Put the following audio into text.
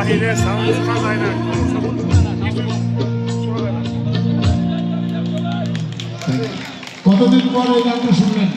বাহিরে সাউন্ড শোনা যায় না। কতদিন পর এই গানটা শুনলেন